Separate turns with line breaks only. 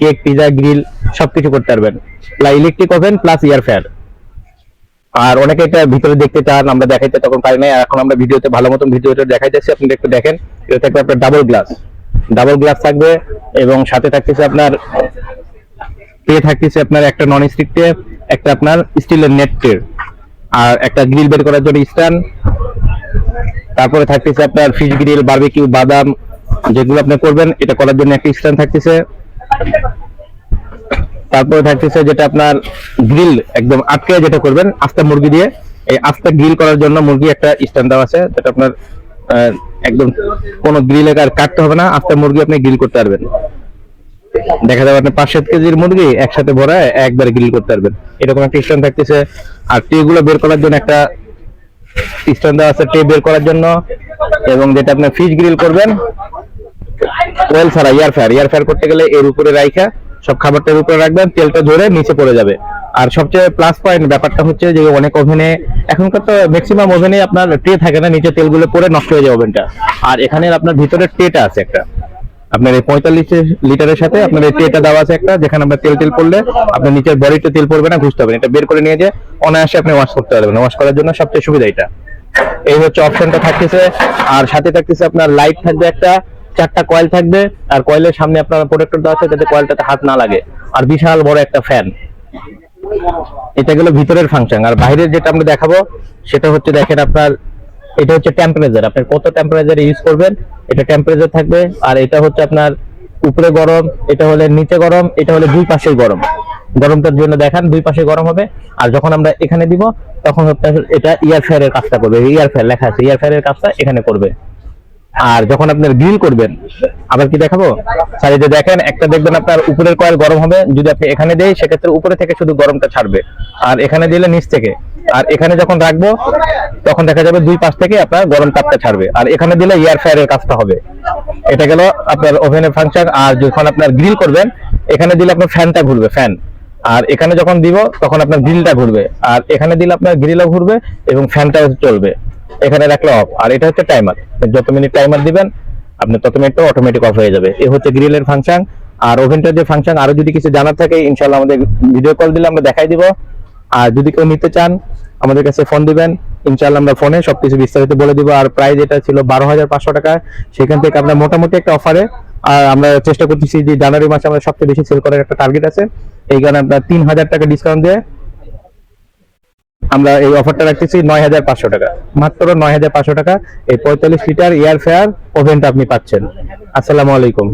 Cake pizza grill সবকিছু করতে পারবেন। Electric oven plus air fryer আর অনেকে এটা ভিতরে দেখতে চান, আমরা দেখাইতে তখন পারি না এখন আমরা ভিডিওতে ভালো মতন ভিডিওটা দেখাইতেছি, আপনি একটু দেখেন। এটা থাকবে আপনার ডাবল গ্লাস ডাবল গ্লাস থাকবে এবং সাথে থাকতেছে আপনার ট্রে থাকতেছে আপনার একটা নন স্টিক ট্রে একটা আপনার স্টিলের নেট ট্রে আর একটা গ্রিল বের করার জন্য স্ট্যান্ড তারপরে থাকতেছে আপনার ফিশ গ্রিল বারবিকিউ বাদাম, যেগুলো আপনি করবেন, এটা করার জন্য একটা স্ট্যান্ড থাকতেছে। তারপরে থাকতেছে যেটা আপনার গ্রিল একদম আটকে যেটা করবেন আস্তা মুরগি দিয়ে। এই আস্তা গ্রিল করার জন্য মুরগি একটা স্ট্যান্ড দেওয়া আছে, যেটা আপনার একদম কোনো গ্রিলে আর কাটতে হবে না, আস্তা মুরগি আপনি গ্রিল করতে পারবেন। দেখা যাবে আপনি পাঁচ সাত কেজির মুরগি একসাথে ভরা, একবারে গ্রিল করতে পারবেন। এরকম একটা স্ট্যান্ড থাকতেছে। আর ট্রে গুলো বের করার জন্য একটা স্ট্যান্ড দেওয়া আছে ট্রে বের করার জন্য। এবং যেটা আপনি ফিশ গ্রিল করবেন ওয়েল ছাড়া ইয়ার ফ্যার ইয়ার ফ্যার করতে গেলে এর উপরে রাইখা, সব খাবারটার উপরে রাখবেন, তেলটা ধরে নিচে পড়ে যাবে। আর সবচেয়ে প্লাস পয়েন্ট ব্যাপারটা হচ্ছে যে অনেক ওভেনে এখনকার তো ম্যাক্সিমাম ওভেনে আপনার ট্রে থাকে না, নিচে তেলগুলো পরে নষ্ট হয়ে যায় ওভেনটা আর এখানে আপনার ভিতরে ট্রেটা আছে একটা। আপনার এই পঁয়তাল্লিশ লিটারের সাথে আপনার এই ট্রেটা দেওয়া আছে একটা, যেখানে আপনার তেল তেল পড়লে আপনার নিচের বডিতে তেল পড়বে না, ঘুষতে হবে। এটা বের করে নিয়ে যে অনায়াসে আপনি ওয়াশ করতে পারবেন। ওয়াশ করার জন্য সবচেয়ে সুবিধা এটা। এই হচ্ছে অপশনটা থাকতেছে। আর সাথে থাকতেছে আপনার লাইট থাকবে একটা। চারটা কয়েল থাকবে, আর কয়েলের সামনে আপনার প্রোটেক্টর দেওয়া আছে যাতে কয়েলটাতে হাত না লাগে। আর বিশাল বড় একটা ফ্যান এটা গেল ভিতরের ফাংশন আর বাইরের যেটা আমরা দেখাবো, সেটা হচ্ছে দেখেন আপনার, এটা হচ্ছে টেম্পারেচার আপনি কত টেম্পারেচারে ইউজ করবেন, এটা টেম্পারেচার থাকবে। আর এটা হচ্ছে আপনার উপরে গরম, এটা হলে নিচে গরম, এটা হলে দুই পাশেই গরম। গরমটার জন্য দেখান, দুই পাশে গরম হবে। আর যখন আমরা এখানে দিব, তখন হচ্ছে এটা ইয়ার ফেয়ারের কাজটা করবে। ইয়ার ফেয়ার লেখা আছে ইয়ার ফেয়ারের কাজটা এখানে করবে। আর যখন আপনার গ্রিল করবেন, আবার কি দেখাবো? সাইডে দেখেন, একটা দেখবেন আপনার উপরের কয়েল গরম হবে, যদি আপনি এখানে দেই, সেক্ষেত্রে উপরে থেকে শুধু গরমটা ছাড়বে। আর এখানে দিলে নিচ থেকে। আর এখানে যখন রাখব, তখন দেখা যাবে দুই পাশ থেকে আপনার গরম তাপটা ছাড়বে। আর এখানে দিলে এয়ার ফ্রায়ারের কাজটা হবে। এটা গেল আপনার ওভেনের ফাংশন আর যখন আপনার গ্রিল করবেন, এখানে দিলে আপনার ফ্যানটা ঘুরবে ফ্যান আর এখানে যখন দিব, তখন আপনার গ্রিলটা ঘুরবে। আর এখানে দিলে আপনার গ্রিলও ঘুরবে, এবং ফ্যানটাও চলবে। এখানে রাখলে অফ আর এটা হচ্ছে টাইমার যত মিনিট টাইমার দিবেন, আপনি তত মিনিট অটোমেটিক অফ হয়ে যাবে। এই হচ্ছে গ্রিলের ফাংশন আর ওভেনটার যে ফাংশন আরও যদি কিছু জানার থাকে ইনশাল্লাহ আমাদের ভিডিও কল দিলে আমরা দেখাই দিব। আর যদি কেউ নিতে চান, আমাদের কাছে ফোন দিবেন। ইনশাল্লাহ আমরা ফোনে সবকিছু বিস্তারিত বলে দিব। আর প্রাইস এটা ছিল বারো হাজার পাঁচশো টাকা। সেখান থেকে আমরা মোটামুটি একটা অফারে আর আমরা চেষ্টা করতেছি যে জানুয়ারি মাসে আমাদের সবচেয়ে বেশি সেল করার একটা টার্গেট আছে। এই কারণে আমরা তিন হাজার টাকা ডিসকাউন্ট দিয়ে আমরা এই অফারটা রাখতেছি নয় হাজার পাঁচশো টাকা। মাত্র নয় হাজার পাঁচশো টাকা। এই পঁয়তাল্লিশ লিটার এয়ার ফেয়ার ওভেনটা আপনি পাচ্ছেন। আসসালামু আলাইকুম।